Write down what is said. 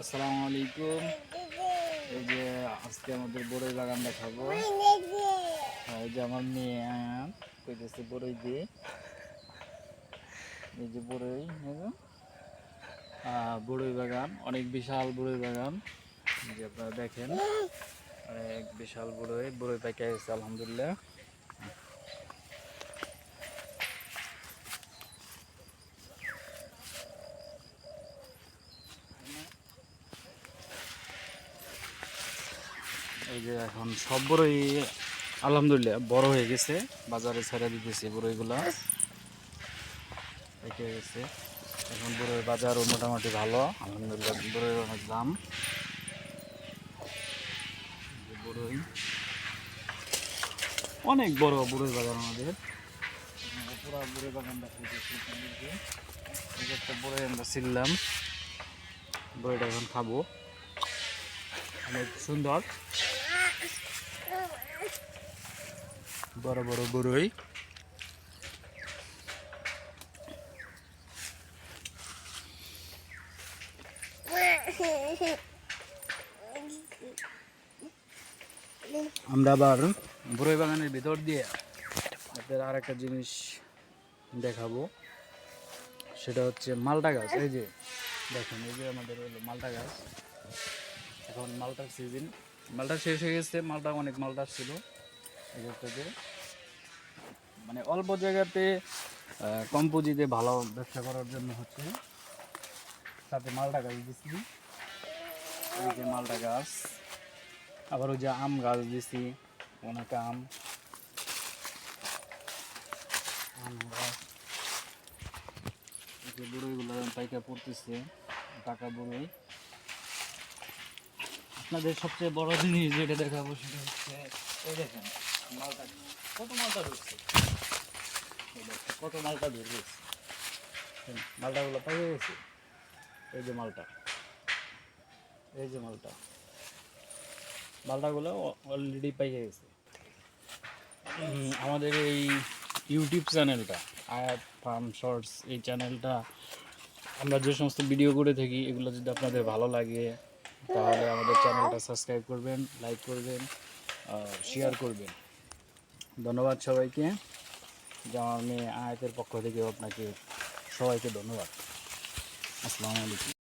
আসসালামু আলাইকুম। এই যে আজকে আমাদের বড়ই বাগান দেখাবো। হ্যাঁ, এই যে আমার মেয়ে আয়ান কইতেছে বড়ই দিয়ে এই যে বড়ই বড়ই বাগান অনেক বিশাল বড়ই বাগান। যে আপনারা দেখেন অনেক বিশাল বড়ই বড়ই পাইকে গেছে আলহামদুলিল্লাহ। এই যে এখন সব বড়ই আলহামদুলিল্লাহ বড় হয়ে গেছে। বাজারে ছেড়ে দিতেছি বড়ইগুলা। পেকে গেছে। এখন বড়ই বাজারও মোটামুটি ভালো। আলহামদুলিল্লাহ বড়ইয়ের অনেক দাম। বড়ই। অনেক বড় বড়ই বাজার আমাদের। পুরো বড়ই বাগানটা একটা আমরা ছিললাম এখন খাব। অনেক সুন্দর। বড় বড় বড়ই আমরা আবার বড়ই বাগানের ভিতর দিয়ে আপনাদের আর একটা জিনিস দেখাবো। সেটা হচ্ছে মালটা গাছ। এই যে দেখেন, এই যে আমাদের হলো মালটা গাছ। এখন মালটার সিজন মালটা শেষ হয়ে গেছে, মালটা অনেক মালটা ছিল এই যে মানে অল্প জায়গাতে কম পুঁজিতে ভালো ব্যবসা করার জন্য হচ্ছে সাথে মালটা গাছ দিচ্ছি এই যে মালটা গাছ, আবার ওই যে আম গাছ দিছি, অনেক আম। পড়তেছে টাকা আপনাদের সবচেয়ে বড় জিনিস যেটা দেখাবো সেটা হচ্ছে, এই দেখেন মালটা কত মালটা ধরছে? কত মালটা ধরছে মালটাগুলো পাইয়ে গেছে। এই যে মালটা। এই যে মালটা। মালটাগুলো অলরেডি পাইয়ে গেছে। আমাদের এই ইউটিউব চ্যানেলটা আয়াত ফার্ম শর্টস এই চ্যানেলটা আমরা যে সমস্ত ভিডিও করে থাকি, এগুলো যদি আপনাদের ভালো লাগে, তাহলে আমাদের চ্যানেলটা সাবস্ক্রাইব করবেন লাইক করবেন শেয়ার করবেন। ধন্যবাদ সবাইকে। যেমন মেয়ে আয়াতের পক্ষ থেকে আপনাকে সবাইকে ধন্যবাদ। আসসালামু আলাইকুম।